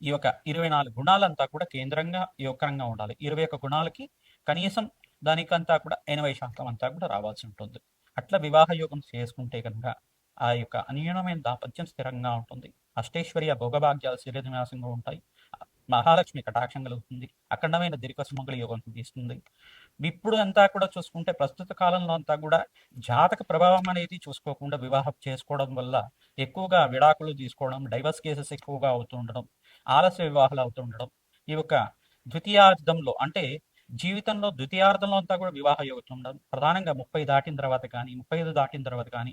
ఈ యొక్క ఇరవై నాలుగు గుణాలంతా కూడా కేంద్రంగా యోగకరంగా ఉండాలి. ఇరవై ఒక్క గుణాలకి కనీసం దానికంతా కూడా ఎనభై శాతం అంతా కూడా రావాల్సి ఉంటుంది. అట్లా వివాహ యోగం చేసుకుంటే కనుక ఆ యొక్క అన్యూనమైన దాపత్యం స్థిరంగా ఉంటుంది. అష్టేశ్వరియ భోగభాగ్యాలు శరీరవినాశంగా ఉంటాయి. మహాలక్ష్మి కటాక్షం కలుగుతుంది. అఖండమైన దీర్ఘ సుమంగళ యోగం తీస్తుంది. ఇప్పుడు అంతా కూడా చూసుకుంటే ప్రస్తుత కాలంలో అంతా కూడా జాతక ప్రభావం అనేది చూసుకోకుండా వివాహం చేసుకోవడం వల్ల ఎక్కువగా విడాకులు తీసుకోవడం డైవర్స్ కేసెస్ ఎక్కువగా అవుతుండడం ఆలస్య వివాహాలు అవుతుండడం ఈ యొక్క ద్వితీయార్థంలో అంటే జీవితంలో ద్వితీయార్థంలో అంతా కూడా వివాహ యోగం ఉండడం ప్రధానంగా ముప్పై దాటిన తర్వాత కానీ ముప్పై ఐదు దాటిన తర్వాత కానీ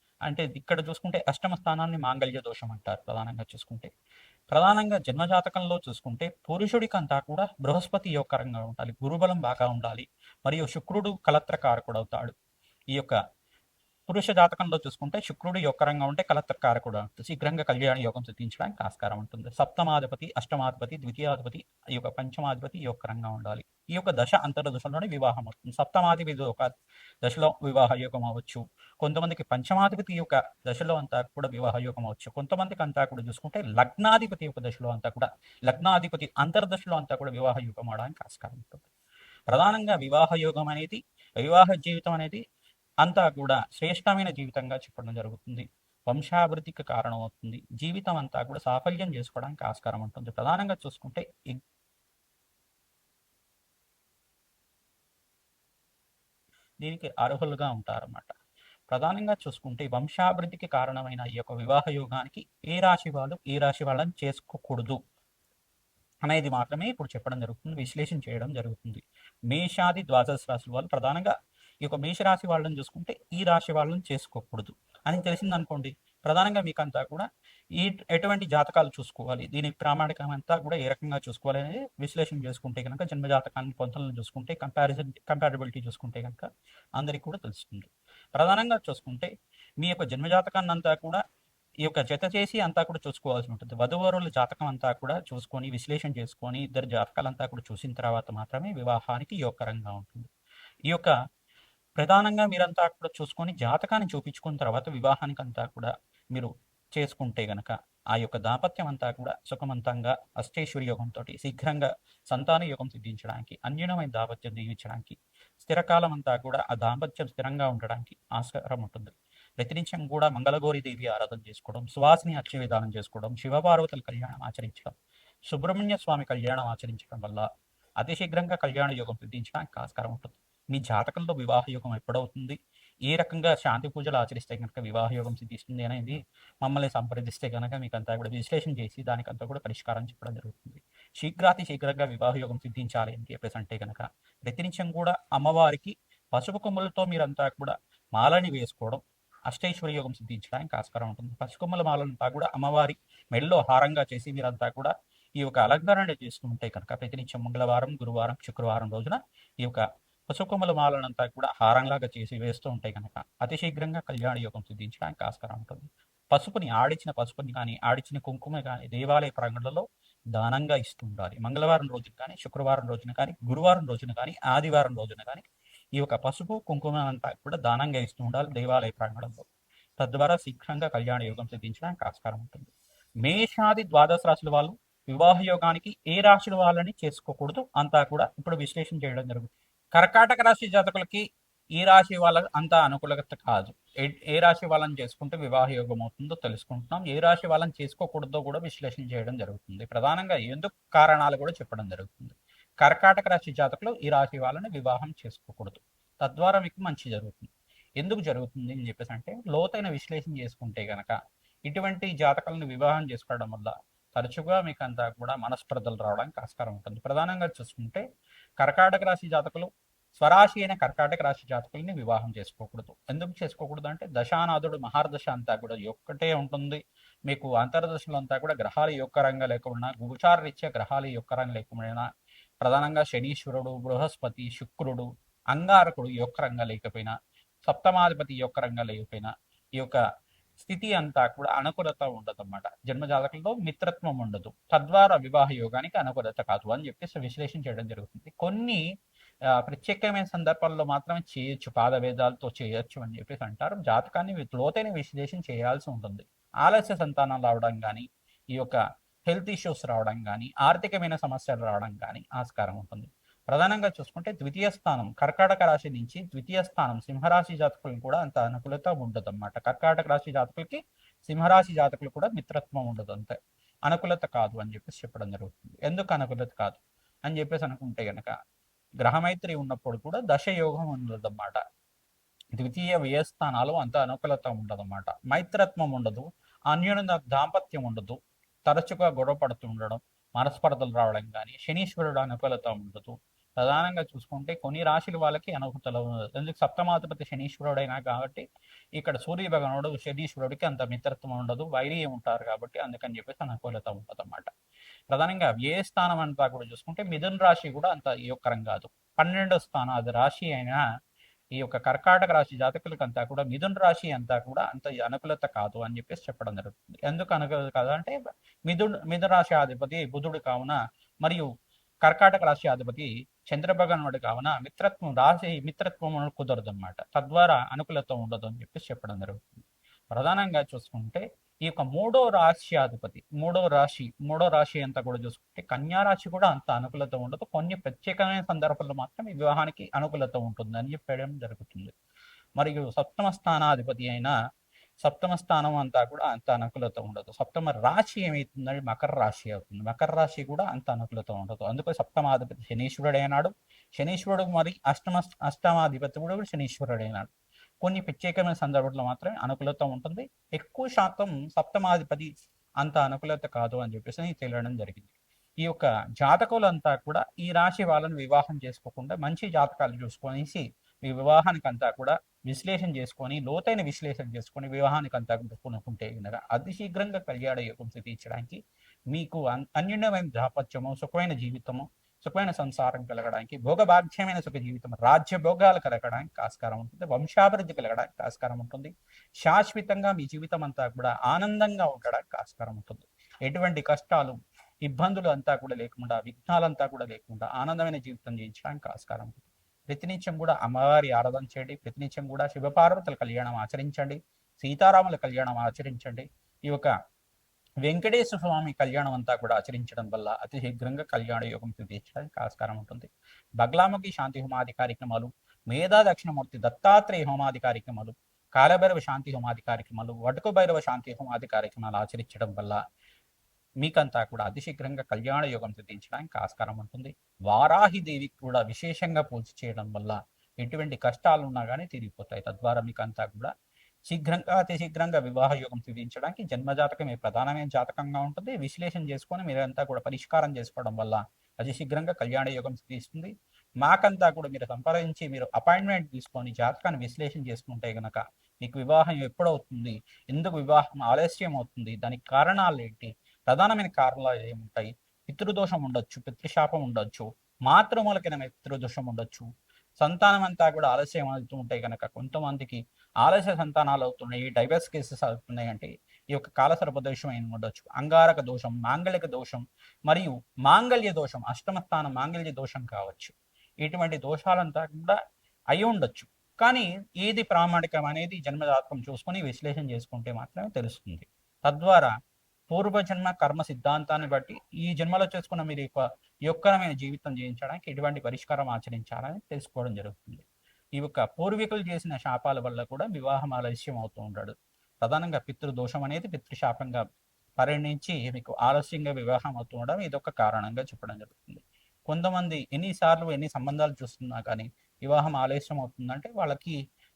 అంటే ఇక్కడ చూసుకుంటే అష్టమ స్థానాన్ని మాంగళ్య దోషం అంటారు ప్రధానంగా చూసుకుంటే. ప్రధానంగా జన్మజాతకంలో చూసుకుంటే పురుషుడికి అంతా కూడా బృహస్పతి యోగకరంగా ఉండాలి గురుబలం బాగా ఉండాలి మరియు శుక్రుడు కలత్రకారకుడు అవుతాడు ఈ యొక్క పురుష జాతకంలో చూసుకుంటే శుక్రుడు యోగకరంగా ఉంటే కలత్రకారకుడు శీఘ్రంగా కళ్యాణ యోగం సిద్ధించడానికి ఆస్కారం ఉంటుంది. సప్తమాధిపతి అష్టమాధిపతి ద్వితీయాధిపతి ఈ యొక్క పంచమాధిపతి యోగకరంగా ఉండాలి. ఈ యొక్క దశ అంతర దశలోనే వివాహం అవుతుంది. సప్తమాధిపతి ఒక దశలో వివాహ యోగం అవ్వచ్చు. కొంతమందికి పంచమాధిపతి యొక్క దశలో అంతా కూడా వివాహ యోగం అవ్వచ్చు. కొంతమందికి అంతా కూడా చూసుకుంటే లగ్నాధిపతి యొక్క దశలో అంతా కూడా లగ్నాధిపతి అంతర్దశలో అంతా కూడా వివాహ యోగం అవడానికి ఆస్కారం ఉంటుంది. ప్రధానంగా వివాహ యోగం అనేది వివాహ జీవితం అనేది అంతా కూడా శ్రేష్టమైన జీవితంగా చెప్పడం జరుగుతుంది. వంశాభివృద్ధికి కారణం అవుతుంది జీవితం అంతా కూడా సాఫల్యం చేసుకోవడానికి ఆస్కారం ఉంటుంది. ప్రధానంగా చూసుకుంటే దీనికి అర్హులుగా ఉంటారన్నమాట. ప్రధానంగా చూసుకుంటే వంశాభివృద్ధికి కారణమైన ఈ యొక్క వివాహ యోగానికి ఏ రాశి వాళ్ళు ఏ రాశి వాళ్ళని చేసుకోకూడదు అనేది మాత్రమే ఇప్పుడు చెప్పడం జరుగుతుంది విశ్లేషణ చేయడం జరుగుతుంది. మేషాది ద్వాదశ రాశుల వాళ్ళు ప్రధానంగా ఈ యొక్క మేషరాశి వాళ్ళని చూసుకుంటే ఈ రాశి వాళ్ళని చేసుకోకూడదు. అని తెలిసింది అనుకోండి ప్రధానంగా మీకంతా కూడా ఈ ఎటువంటి జాతకాలు చూసుకోవాలి? దీని ప్రామాణికం అంతా కూడా ఏ రకంగా చూసుకోవాలి అనేది విశ్లేషణ చేసుకుంటే కనుక జన్మ జాతకాన్ని పొంతలను చూసుకుంటే కంపారిజన్ కంపారిబిలిటీ చూసుకుంటే కనుక అందరికీ కూడా తెలుస్తుంది. ప్రధానంగా చూసుకుంటే మీ యొక్క జన్మ జాతకాన్ని అంతా కూడా ఈ యొక్క జత చేసి అంతా కూడా చూసుకోవాల్సి ఉంటుంది. వధువరుల జాతకం అంతా కూడా చూసుకొని విశ్లేషణ చేసుకొని ఇద్దరు జాతకాలంతా కూడా చూసిన తర్వాత మాత్రమే వివాహానికి యోగకరంగా ఉంటుంది. ఈ యొక్క ప్రధానంగా మీరంతా కూడా చూసుకొని జాతకాన్ని చూపించుకున్న తర్వాత వివాహానికి అంతా కూడా మీరు చేసుకుంటే గనక ఆ యొక్క దాంపత్యం అంతా కూడా సుఖమంతంగా అష్టేశ్వరి యోగంతో శీఘ్రంగా సంతాన యోగం సిద్ధించడానికి అన్యూనమైన దాంపత్యం దీవించడానికి స్థిరకాలం అంతా కూడా ఆ దాంపత్యం స్థిరంగా ఉండడానికి ఆస్కారం ఉంటుంది. ప్రతినిత్యం కూడా మంగళగౌరి దేవి ఆరాధన చేసుకోవడం సువాసిని అర్చ విధానం చేసుకోవడం శివపార్వతుల కళ్యాణం ఆచరించడం సుబ్రహ్మణ్య స్వామి కళ్యాణం ఆచరించడం వల్ల అతి శీఘ్రంగా కళ్యాణ యోగం సిద్ధించడానికి ఆస్కారం ఉంటుంది. మీ జాతకంలో వివాహ యోగం ఎప్పుడవుతుంది? ఏ రకంగా శాంతి పూజలు ఆచరిస్తే కనుక వివాహ యోగం సిద్ధిస్తుంది అనేది మమ్మల్ని సంప్రదిస్తే కనుక మీకు అంతా కూడా విశ్లేషణ చేసి దానికంతా కూడా పరిష్కారం చెప్పడం జరుగుతుంది. శీఘ్రాతి శీఘ్రంగా వివాహ యోగం సిద్ధించాలి అని చెప్పేసి అంటే కనుక ప్రతినిత్యం కూడా అమ్మవారికి పసుపు కొమ్మలతో మీరంతా కూడా మాలని వేసుకోవడం అష్టైశ్వర్య యోగం సిద్ధించడానికి ఆస్కారం ఉంటుంది. పసుకొమ్మల మాలంతా కూడా అమ్మవారి మెడలో హారంగా చేసి మీరంతా కూడా ఈ యొక్క అలంకరణ చేసుకుంటే కనుక ప్రతినిత్యం మంగళవారం గురువారం శుక్రవారం రోజున ఈ యొక్క పసుకొమ్మల మాలనంతా కూడా హారంలాగా చేసి వేస్తూ ఉంటే కనుక అతి శీఘ్రంగా కళ్యాణ యోగం సిద్ధించడానికి ఆస్కారం ఉంటుంది. పసుపుని ఆడిచిన పసుపుని కానీ ఆడిచిన కుంకుమ కానీ దేవాలయ ప్రాంగణంలో దానంగా ఇస్తూ ఉండాలి. మంగళవారం రోజున కానీ శుక్రవారం రోజున కానీ గురువారం రోజున కానీ ఆదివారం రోజున కానీ ఈ యొక్క పసుపు కుంకుమ అంతా కూడా దానంగా ఇస్తూ ఉండాలి దేవాలయ ప్రాంగణంలో. తద్వారా శీఘ్రంగా కళ్యాణ యోగం సిద్ధించడానికి ఆస్కారం ఉంటుంది. మేషాది ద్వాదశ రాశుల వాళ్ళు వివాహ యోగానికి ఏ రాశుల వాళ్ళని చేసుకోకూడదు అంతా కూడా ఇప్పుడు విశ్లేషణ చేయడం జరుగుతుంది. కర్కాటక రాశి జాతకులకి ఈ రాశి వాళ్ళ అంత అనుకూలత కాదు. ఏ రాశి వాళ్ళని చేసుకుంటే వివాహ యోగం అవుతుందో తెలుసుకుంటున్నాం. ఏ రాశి వాళ్ళని చేసుకోకూడదో కూడా విశ్లేషణ చేయడం జరుగుతుంది. ప్రధానంగా ఎందుకు కారణాలు కూడా చెప్పడం జరుగుతుంది. కర్కాటక రాశి జాతకులు ఈ రాశి వాళ్ళని వివాహం చేసుకోకూడదు. తద్వారా మీకు మంచి జరుగుతుంది. ఎందుకు జరుగుతుంది అని చెప్పేసి అంటే లోతైన విశ్లేషణ చేసుకుంటే గనక ఇటువంటి జాతకాలను వివాహం చేసుకోవడం వల్ల తరచుగా మీకు అంతా కూడా మనస్పర్ధలు రావడానికి ఆస్కారం ఉంటుంది. ప్రధానంగా చూసుకుంటే కర్కాటక రాశి జాతకులు స్వరాశి అయిన కర్కాటక రాశి జాతకుల్ని వివాహం చేసుకోకూడదు. ఎందుకు చేసుకోకూడదు అంటే దశానాథుడు మహార్దశ అంతా కూడా ఒక్కటే ఉంటుంది. మీకు అంతర్దశలో అంతా కూడా గ్రహాలు యొక్క రంగం లేకుండా గోచార రీత్యా గ్రహాలు యొక్క రంగం లేకపోయినా ప్రధానంగా శనీశ్వరుడు బృహస్పతి శుక్రుడు అంగారకుడు యొక్క రంగ లేకపోయినా సప్తమాధిపతి యొక్క రంగ లేకపోయినా ఈ యొక్క స్థితి అంతా కూడా అనుకూలత ఉండదు అన్నమాట జన్మజాతకంలో మిత్రత్వం ఉండదు. తద్వారా వివాహ యోగానికి అనుకూలత కాదు అని చెప్పేసి విశ్లేషణ చేయడం జరుగుతుంది. కొన్ని ప్రత్యేకమైన సందర్భాల్లో మాత్రమే చేయొచ్చు పాదవేదాలతో చేయొచ్చు అని చెప్పేసి అంటారు. జాతకాన్ని లోతైన విశ్లేషణ చేయాల్సి ఉంటుంది. ఆలస్య సంతానం రావడం కానీ ఈ యొక్క హెల్త్ ఇష్యూస్ రావడం కానీ ఆర్థికమైన సమస్యలు రావడం కానీ ఆస్కారం ఉంటుంది. ప్రధానంగా చూసుకుంటే ద్వితీయ స్థానం కర్కాటక రాశి నుంచి ద్వితీయ స్థానం సింహరాశి జాతకులకు కూడా అంత అనుకూలత ఉండదు అనమాట కర్కాటక రాశి జాతకులకి సింహరాశి జాతకులు కూడా మిత్రత్వం ఉండదు అంతే. అనుకూలత కాదు అని చెప్పేసి చెప్పడం జరుగుతుంది. ఎందుకు అనుకూలత కాదు అని చెప్పేసి అనుకుంటే గనక గ్రహమైత్రి ఉన్నప్పుడు కూడా దశ యోగం ఉండదన్నమాట. ద్వితీయ వ్యయస్థానాలు అంత అనుకూలత ఉండదన్నమాట. మైత్రత్వం ఉండదు అన్యోన్య దాంపత్యం ఉండదు తరచుగా గొడవ పడుతూ ఉండడం మనస్పర్ధలు రావడం కానీ శనీశ్వరుడు అనుకూలత ఉండదు. ప్రధానంగా చూసుకుంటే కొన్ని రాశుల వాళ్ళకి అనుకూలత ఎందుకు? సప్తమాధిపతి శనీశ్వరుడైనా కాబట్టి ఇక్కడ సూర్య భగవానుడు శనీశ్వరుడికి అంత మిత్రత్వం ఉండదు వైర్యం ఉంటారు కాబట్టి అందుకని చెప్పేసి అనుకూలత ఉండదు అన్నమాట ప్రధానంగా ఏ స్థానం అంతా కూడా చూసుకుంటే మిథున్ రాశి కూడా అంత యోగకరం కాదు. పన్నెండో స్థానం అది రాశి అయినా ఈ యొక్క కర్కాటక రాశి జాతకులకు అంతా కూడా మిథున్ రాశి అంతా కూడా అంత అనుకూలత కాదు అని చెప్పేసి చెప్పడం జరుగుతుంది. ఎందుకు అనుకూలత కాదు అంటే మిథున్ మిథున రాశి అధిపతి బుధుడు కావున మరియు కర్కాటక రాశి అధిపతి చంద్రభగవానుడు కావున మిత్రత్వం రాశి మిత్రత్వం కుదరదు అనమాట తద్వారా అనుకూలత ఉండదు అని చెప్పేసి చెప్పడం జరుగుతుంది. ప్రధానంగా చూసుకుంటే ఈ యొక్క మూడో రాశ్యాధిపతి మూడో రాశి మూడో రాశి అంతా కూడా చూసుకుంటే కన్యా రాశి కూడా అంత అనుకూలత ఉండదు. కొన్ని ప్రత్యేకమైన సందర్భాల్లో మాత్రం ఈ వివాహానికి అనుకూలత ఉంటుంది అని చెప్పడం జరుగుతుంది. మరియు సప్తమ స్థానాధిపతి అయిన సప్తమ స్థానం అంతా కూడా అంత అనుకూలత ఉండదు. సప్తమ రాశి ఏమవుతుందంటే మకర రాశి అవుతుంది. మకర రాశి కూడా అంత అనుకూలత ఉండదు. అందుకే సప్తమాధిపతి శనీశ్వరుడు అయినాడు శనీశ్వరుడు మరి అష్టమ అష్టమాధిపతి కూడా శనీశ్వరుడు అయినాడు కొన్ని ప్రత్యేకమైన సందర్భంలో మాత్రమే అనుకూలత ఉంటుంది. ఎక్కువ శాతం సప్తమాధిపతి అంత అనుకూలత కాదు అని చెప్పేసి తెలియడం జరిగింది. ఈ యొక్క జాతకులంతా కూడా ఈ రాశి వాళ్ళని వివాహం చేసుకోకుండా మంచి జాతకాలు చూసుకొనేసి మీ వివాహానికి అంతా కూడా విశ్లేషణ చేసుకొని లోతైన విశ్లేషణ చేసుకొని వివాహానికి అంతా కొనుక్కుంటే కనుక అతి శీఘ్రంగా కళ్యాణ యోగం తీర్చడానికి మీకు అన్యోన్యమైన దాపత్యము సుఖమైన జీవితము సుఖమైన సంసారం కలగడానికి భోగభాగ్యమైన సుఖ జీవితం రాజ్య భోగాలు కలగడానికి ఆస్కారం ఉంటుంది. వంశాభివృద్ధి కలగడానికి ఆస్కారం ఉంటుంది. శాశ్వతంగా మీ జీవితం అంతా కూడా ఆనందంగా ఉండడానికి ఆస్కారం ఉంటుంది. ఎటువంటి కష్టాలు ఇబ్బందులు అంతా కూడా లేకుండా విఘ్నాలంతా కూడా లేకుండా ఆనందమైన జీవితం జీవించడానికి ఆస్కారం ఉంటుంది. ప్రతినిత్యం కూడా అమ్మవారి ఆరాధన చేయండి. ప్రతినిత్యం కూడా శివపార్వతుల కళ్యాణం ఆచరించండి. సీతారాముల కళ్యాణం ఆచరించండి. ఈ యొక్క వెంకటేశ్వర స్వామి కళ్యాణం అంతా కూడా ఆచరించడం వల్ల అతి శీఘ్రంగా కళ్యాణ యోగం తీర్చడానికి ఆస్కారం ఉంటుంది. బగ్లాముఖి శాంతి హోమాది కార్యక్రమాలు మేధా దక్షిణమూర్తి దత్తాత్రేయ హోమాది కార్యక్రమాలు కాలభైరవ శాంతి హోమాది కార్యక్రమాలు వటకు భైరవ శాంతి హోమాది కార్యక్రమాలు ఆచరించడం వల్ల మీకంతా కూడా అతి శీఘ్రంగా కళ్యాణ యోగం సిద్ధించడానికి ఆస్కారం ఉంటుంది. వారాహి దేవికి కూడా విశేషంగా పూజ చేయడం వల్ల ఎటువంటి కష్టాలు ఉన్నా కానీ తిరిగిపోతాయి తద్వారా మీకంతా కూడా శీఘ్రంగా అతి శీఘ్రంగా వివాహ యోగం సిద్ధించడానికి జన్మజాతకమే ప్రధానమైన జాతకంగా ఉంటుంది. విశ్లేషణ చేసుకొని మీరంతా కూడా పరిష్కారం చేసుకోవడం వల్ల అతి శీఘ్రంగా కళ్యాణ యోగం సిద్ధిస్తుంది. మాకంతా కూడా మీరు సంప్రదించి మీరు అపాయింట్మెంట్ తీసుకొని జాతకాన్ని విశ్లేషణ చేసుకుంటే గనక మీకు వివాహం ఎప్పుడవుతుంది? ఎందుకు వివాహం ఆలస్యం అవుతుంది? దానికి కారణాలు ఏంటి? ప్రధానమైన కారణాలు ఏముంటాయి? పితృదోషం ఉండొచ్చు పితృశాపం ఉండొచ్చు మాతృమూలకైన పితృదోషం ఉండొచ్చు. సంతానం అంతా కూడా ఆలస్యం అవుతూ ఉంటాయి కనుక కొంతమందికి ఆలస్య సంతానాలు అవుతున్నాయి డైవర్స్ కేసెస్ అవుతున్నాయి అంటే ఈ యొక్క కాలసర్ప దోషం అయిన ఉండొచ్చు. అంగారక దోషం మాంగళిక దోషం మరియు మాంగళ్య దోషం అష్టమస్థాన మాంగళ్య దోషం కావచ్చు. ఇటువంటి దోషాలంతా కూడా అయి ఉండొచ్చు. కానీ ఏది ప్రామాణికం అనేది జన్మజాతకం చూసుకొని విశ్లేషణ చేసుకుంటే మాత్రమే తెలుస్తుంది. తద్వారా పూర్వజన్మ కర్మ సిద్ధాంతాన్ని బట్టి ఈ జన్మలో చేసుకున్న మీరు యొక్కరమైన జీవితం జీవించడానికి ఎటువంటి పరిష్కారం ఆచరించాలని తెలుసుకోవడం జరుగుతుంది. ఈ యొక్క పూర్వీకులు చేసిన శాపాల వల్ల కూడా వివాహం ఆలస్యం అవుతూ ఉంటాడు ప్రధానంగా పితృదోషం అనేది పితృశాపంగా పరిణించి మీకు ఆలస్యంగా వివాహం అవుతూ ఉండడం ఇదొక కారణంగా చెప్పడం జరుగుతుంది. కొంతమంది ఎన్నిసార్లు ఎన్ని సంబంధాలు చూస్తున్నా కానీ వివాహం ఆలస్యం అవుతుందంటే వాళ్ళకి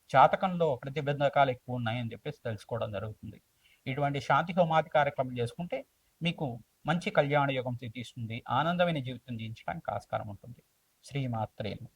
జాతకంలో ప్రతిబంధకాలు ఎక్కువ ఉన్నాయని చెప్పేసి తెలుసుకోవడం జరుగుతుంది. ఇటువంటి శాంతి హోమాది కార్యక్రమం చేసుకుంటే మీకు మంచి కళ్యాణ యోగం తీస్తుంది ఆనందమైన జీవితం జీవించడానికి ఆస్కారం ఉంటుంది. శ్రీమాత్రేను